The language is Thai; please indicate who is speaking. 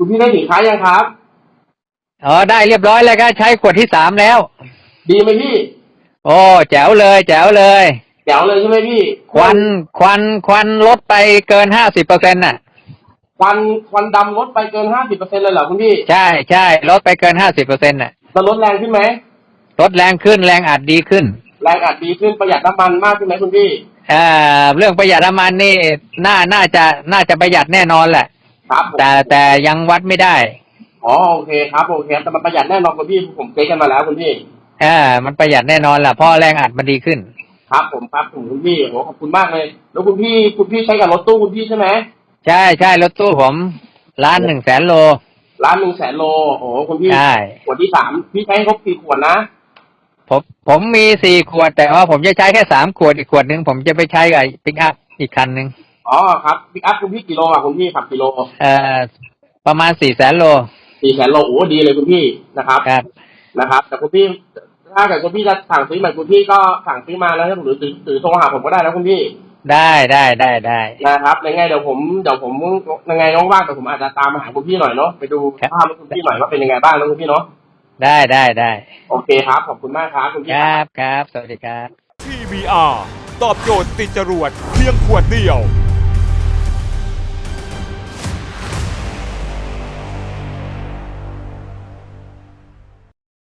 Speaker 1: คุณพี่ได้สินค้ายังครับ
Speaker 2: อ๋อได้เรียบร้อยแล้วก็ใช้ขวดที่สามแล้ว
Speaker 1: ดีไหมพี่
Speaker 2: โอ้แจ๋วเลยแจ๋วเลย
Speaker 1: แจ๋วเลยใช่ไหมพี่
Speaker 2: ควันควันควันลดไปเกินห้าสิบเปอร์เซ็นต์น่ะ
Speaker 1: ควันควันดำลดไปเกินห้าสิบเปอร์เซ็นเลยเหรอคุณพี่
Speaker 2: ใช่ใช่ลดไปเกินห้าสิบเปอร์เซ็นต์น่ะ
Speaker 1: จะลดแรงขึ้นไหม
Speaker 2: ลดแรงขึ้นแรงอัดดีขึ้น
Speaker 1: แรงอัดดีขึ้นประหยัดน้ำมันมากขึ้นไหมคุณพี่
Speaker 2: อ่า เรื่องประหยัดน้ำมันนี่น่าน่าจะน่าจะประหยัดแน่นอนแหละ
Speaker 1: ครับผม
Speaker 2: แต่แต่ยังวัดไม่ได้
Speaker 1: อ๋อโอเคครับโอเคแต่มันประหยัดแน่นอนคุณพี่ผมเช็คกันมาแล้วคุณพี่
Speaker 2: อ่ามันประหยัดแน่นอนแหละเพราะแรงอัดมันดีขึ้น
Speaker 1: ครับผมครับผมคุณพี่โอ้ขอบคุณมากเลย แล้วคุณพี่คุณพี่ใช้กับรถตู้คุณพี่ใช่ไหม
Speaker 2: ใช่ใช่รถตู้ผมล้านหนึ่งแสนโล
Speaker 1: ร้านหนึ่งแสนโลโอ้คุณพี่
Speaker 2: ใช่
Speaker 1: ขวดที่สามพี่ใช้ให้ครบสี่ขวดนะ
Speaker 2: ผมผมมีสี่ขวดแต่ว่าผมจะใช้แค่สามขวดอีกขวดหนึ่งผมจะไปใช้กับปิกอัพอีกคันหนึ่ง
Speaker 1: อ๋อครับปิกอัพคุณพี่กิโลอะคุณพี่ขับกิโล
Speaker 2: เอ่อประมาณสี่แสนโล
Speaker 1: สี่แสนโลโอ้ดีเลยคุณพี่นะครับ
Speaker 2: ครับ
Speaker 1: นะครับ แต่คุณพี่ถ้าเกิดคุณพี่จะสั่งซื้อใหม่คุณพี่ก็สั่งซื้อมาแล้วหรือหรือหรือโทรหาผมก็ได้นะคุณพี่
Speaker 2: ได้ได้ได้ได้
Speaker 1: นะครับยังไงเดี๋ยวผมเดี๋ยวผมยังไงว่างๆแต่ผมอาจจะตามมาหาคุณพี่หน่อยเนาะไปดูภาพคุณพี่หน่อยว่าเป็นยังไงบ้างนะคุณพี่เนาะ
Speaker 2: ได้ได้ได้
Speaker 1: โอเคครับขอบคุณมากครับคุณพี่
Speaker 2: ครับครับสวัสดีครับ
Speaker 3: TBR ตอบโจทย์ติดจรวดเพียงขวดเดียว